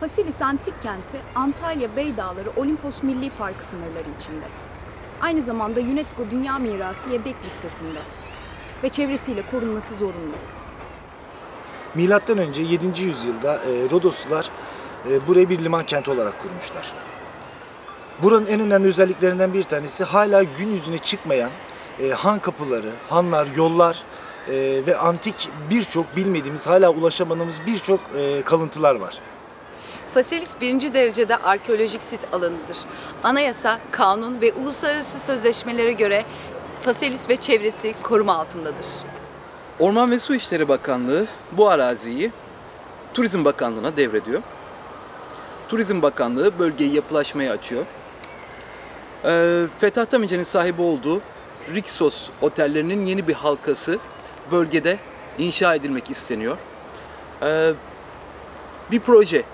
Fasilis Antik Kenti, Antalya Beydağları Olimpos Milli Parkı sınırları içinde. Aynı zamanda UNESCO Dünya Mirası yedek listesinde ve çevresiyle korunması zorunlu. Milattan önce 7. yüzyılda e, Rodoslular e, burayı bir liman kenti olarak kurmuşlar. Buranın en önemli özelliklerinden bir tanesi hala gün yüzüne çıkmayan e, han kapıları, hanlar, yollar e, ve antik birçok bilmediğimiz hala ulaşamadığımız birçok e, kalıntılar var. Fasilis birinci derecede arkeolojik sit alanıdır. Anayasa, kanun ve uluslararası sözleşmelere göre Fasilis ve çevresi koruma altındadır. Orman ve Su İşleri Bakanlığı bu araziyi Turizm Bakanlığı'na devrediyor. Turizm Bakanlığı bölgeyi yapılaşmaya açıyor. Ee, Fetah Tamice'nin sahibi olduğu Rixos otellerinin yeni bir halkası bölgede inşa edilmek isteniyor. Ee, bir proje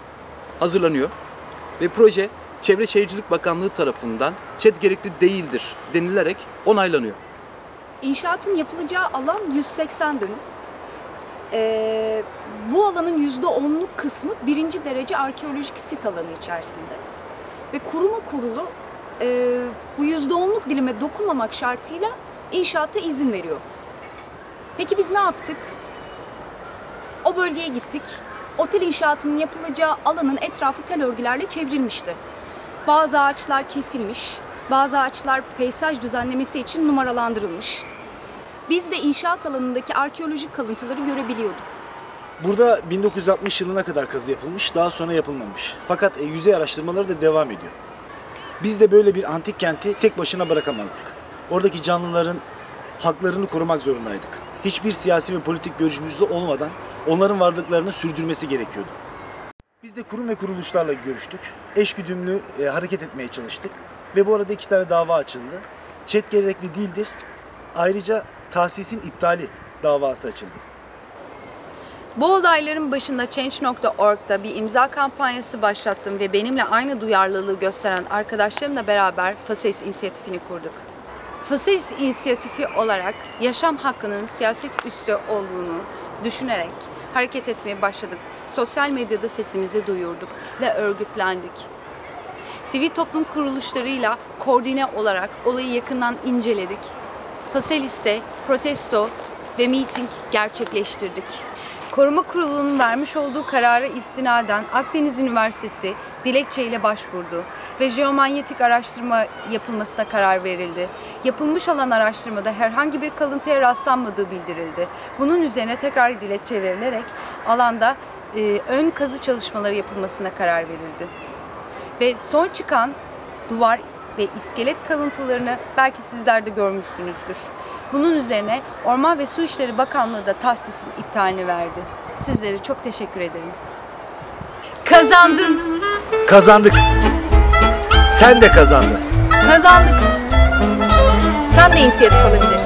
hazırlanıyor ve proje Çevre Şehircilik Bakanlığı tarafından ÇED gerekli değildir denilerek onaylanıyor. İnşaatın yapılacağı alan 180 dönüm. Ee, bu alanın %10'luk kısmı birinci derece arkeolojik sit alanı içerisinde. Ve kuruma kurulu e, bu %10'luk dilime dokunmamak şartıyla inşaata izin veriyor. Peki biz ne yaptık? O bölgeye gittik. Otel inşaatının yapılacağı alanın etrafı tel örgülerle çevrilmişti. Bazı ağaçlar kesilmiş, bazı ağaçlar peyzaj düzenlemesi için numaralandırılmış. Biz de inşaat alanındaki arkeolojik kalıntıları görebiliyorduk. Burada 1960 yılına kadar kazı yapılmış, daha sonra yapılmamış. Fakat e, yüzey araştırmaları da devam ediyor. Biz de böyle bir antik kenti tek başına bırakamazdık. Oradaki canlıların haklarını korumak zorundaydık. Hiçbir siyasi ve politik görüşümüz de olmadan onların varlıklarını sürdürmesi gerekiyordu. Biz de kurum ve kuruluşlarla görüştük. Eşgüdümlü e, hareket etmeye çalıştık. Ve bu arada iki tane dava açıldı. Çet gerekli değildir. Ayrıca tahsisin iptali davası açıldı. Bu olayların başında Change.org'da bir imza kampanyası başlattım ve benimle aynı duyarlılığı gösteren arkadaşlarımla beraber Faselis inisiyatifini kurduk. Faselis inisiyatifi olarak yaşam hakkının siyaset üstü olduğunu düşünerek hareket etmeye başladık. Sosyal medyada sesimizi duyurduk ve örgütlendik. Sivil toplum kuruluşlarıyla koordine olarak olayı yakından inceledik. Faselis'te protesto ve miting gerçekleştirdik. Koruma Kurulu'nun vermiş olduğu karara istinaden Akdeniz Üniversitesi dilekçeyle başvurdu ve jeomanyetik araştırma yapılmasına karar verildi. Yapılmış olan araştırmada herhangi bir kalıntıya rastlanmadığı bildirildi. Bunun üzerine tekrar dilekçe verilerek alanda e, ön kazı çalışmaları yapılmasına karar verildi. Ve son çıkan duvar ve iskelet kalıntılarını belki sizler de görmüşsünüzdür. Bunun üzerine Orman ve Su İşleri Bakanlığı da tahsisin iptalini verdi. Sizlere çok teşekkür ederim. Kazandın. Kazandık. Sen de kazandın. Kazandık. Sen de inisiyatif alabilirsin.